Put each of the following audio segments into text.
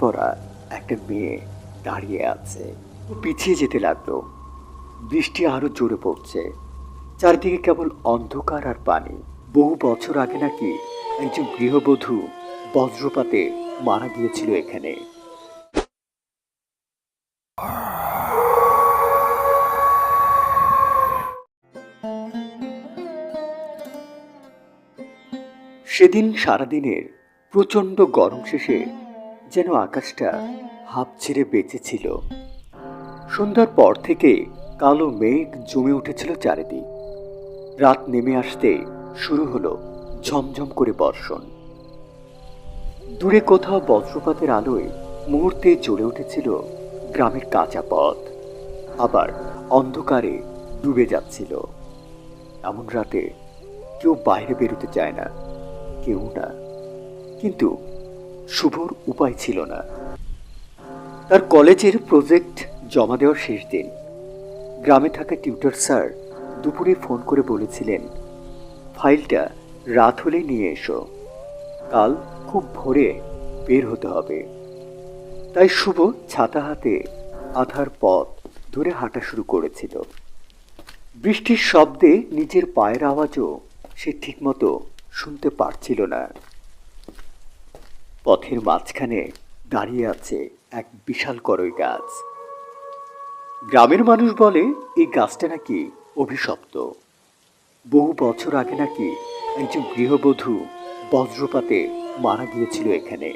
পরা একটা মেয়ে দাঁড়িয়ে আছে। পিছিয়ে যেতে লাগল। বৃষ্টি আরও জোরে পড়ছে। চারিদিকে কেবল অন্ধকার আর পানি। বহু বছর আগে নাকি একজন গৃহবধূ বজ্রপাতে মারা গিয়েছিল এখানে। সেদিন সারাদিনের প্রচণ্ড গরম শেষে যেন আকাশটা হাফ ছেড়ে বেঁচেছিল সন্ধ্যার পর থেকে কালো মেঘ জমে উঠেছিল চারিদিক। রাত নেমে আসতে শুরু হলো ঝমঝম করে বর্ষণ। দূরে কোথাও বজ্রপাতের আলোয় মুহূর্তে জ্বলে উঠেছিল গ্রামের কাঁচা পথ। আবার অন্ধকারে ডুবে যাচ্ছিল। এমন রাতে কেউ বাইরে বেরোতে চায় না, কেউ না। কিন্তু শুভর উপায় ছিল না। তার কলেজের প্রজেক্ট জমা দেওয়ার শেষ দিন। গ্রামে থাকা টিউটর স্যার দুপুরে ফোন করে বলেছিলেন, ফাইলটা রাত হলে নিয়ে এসো। কাল খুব ভোরে বের হতে হবে। তাই শুভ ছাতা হাতে আধার পথ ধরে হাঁটা শুরু করেছিল। বৃষ্টির শব্দে নিজের পায়ের আওয়াজও সে ঠিকমতো শুনতে পারছিল না। পথের মাঝখানে দাঁড়িয়ে আছে এক বিশাল করই গাছ। গ্রামের মানুষ বলে, এই গাছটা নাকি অভিশপ্ত। বহু বছর আগে নাকি একজন গৃহবধূ বজ্রপাতে মারা গিয়েছিল এখানে।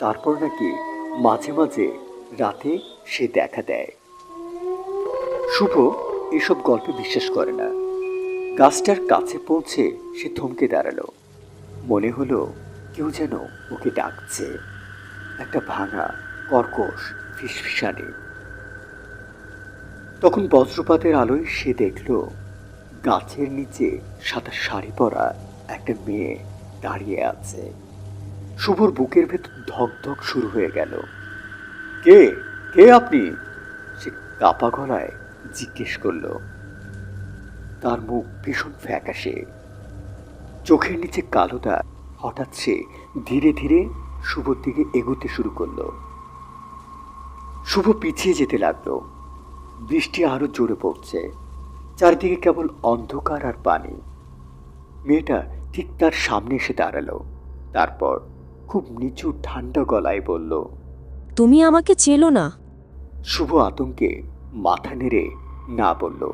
তারপর নাকি মাঝে মাঝে রাতে সে দেখা দেয়। শুভ এসব গল্পে বিশ্বাস করে না। গাছটার কাছে পৌঁছে সে থমকে দাঁড়াল। মনে হলো কেউ যেন ওকে ডাকছে। একটা ভাঙা কর্কশ ফিসফিসানি। তখন বজ্রপাতের আলোয় সে দেখল, গাছের নিচে সাদা শাড়ি পরা একটা মেয়ে দাঁড়িয়ে আছে। শুভর বুকের ভেতর ধক ধক শুরু হয়ে গেল। কে? কে আপনি? সে কাপা গলায় জিজ্ঞেস করল। তার মুখ ভীষণ ফ্যাকাশে। চোখের নিচে কালো দাগ হঠাৎ সে ধীরে ধীরে শুভর দিকে এগোতে শুরু করল। শুভ পিছিয়ে যেতে লাগল। বৃষ্টি আরও জোরে পড়ছে। চারিদিকে কেবল অন্ধকার আর পানি। মেয়েটা ঠিক তার সামনে এসে দাঁড়াল। তারপর খুব নিচু ঠান্ডা গলায় বলল তুমি আমাকে চেলো না? শুভ আতঙ্কে মাথা নেড়ে না বলল